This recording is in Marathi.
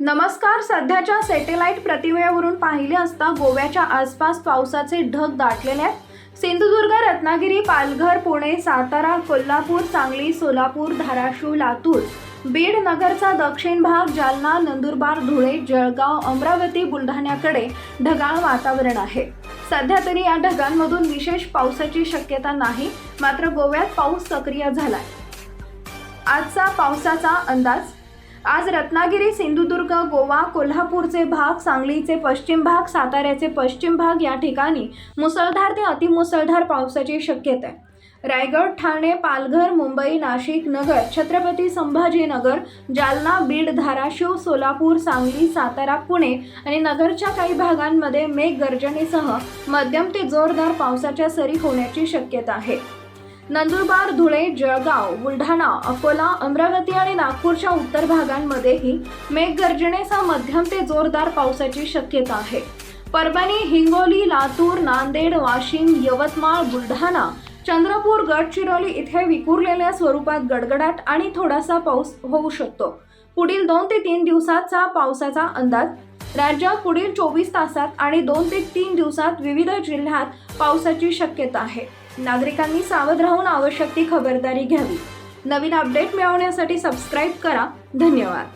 नमस्कार सध्याच्या सॅटेलाईट प्रतिमेवरून पाहिले असता गोव्याच्या आसपास पावसाचे ढग दाटलेले आहेत. सिंधुदुर्ग रत्नागिरी पालघर पुणे सातारा कोल्हापूर सांगली सोलापूर धाराशिव लातूर बीड नगरचा दक्षिण भाग जालना नंदुरबार धुळे जळगाव अमरावती बुलढाण्याकडे ढगाळ वातावरण आहे. सध्या तरी या ढगांमधून विशेष पावसाची शक्यता नाही मात्र गोव्यात पाऊस सक्रिय झालाय. आजचा पावसाचा अंदाज आज रत्नागिरी सिंधुदुर्ग गोवा कोल्हापूरचे भाग सांगलीचे पश्चिम भाग साताऱ्याचे पश्चिम भाग या ठिकाणी मुसळधार ते अतिमुसळधार पावसाची शक्यता आहे. रायगड ठाणे पालघर मुंबई नाशिक नगर छत्रपती संभाजीनगर जालना बीड धाराशिव सोलापूर सांगली सातारा पुणे आणि नगरच्या काही भागांमध्ये मेघगर्जनेसह मध्यम ते जोरदार पावसाच्या सरी होण्याची शक्यता आहे. नंदुरबार धुळे जळगाव बुलढाणा अकोला अमरावती आणि नागपूरच्या उत्तर भागांमध्येही मेघगर्जनेसह मध्यम ते जोरदार पावसाची शक्यता आहे. परभणी हिंगोली लातूर नांदेड वाशिम यवतमाळ बुलढाणा चंद्रपूर गडचिरोली इथे विखुरलेल्या स्वरूपात गडगडाट आणि थोडासा पाऊस होऊ शकतो. पुढील दोन ते तीन दिवसाचा पावसाचा अंदाज राज्यात पुढील चोवीस तासात आणि दोन ते तीन दिवसात विविध जिल्ह्यात पावसाची शक्यता आहे. नागरिकांनी सावध राहून आवश्यक ती खबरदारी घ्यावी. नवीन अपडेट मिळवण्यासाठी सबस्क्राईब करा. धन्यवाद.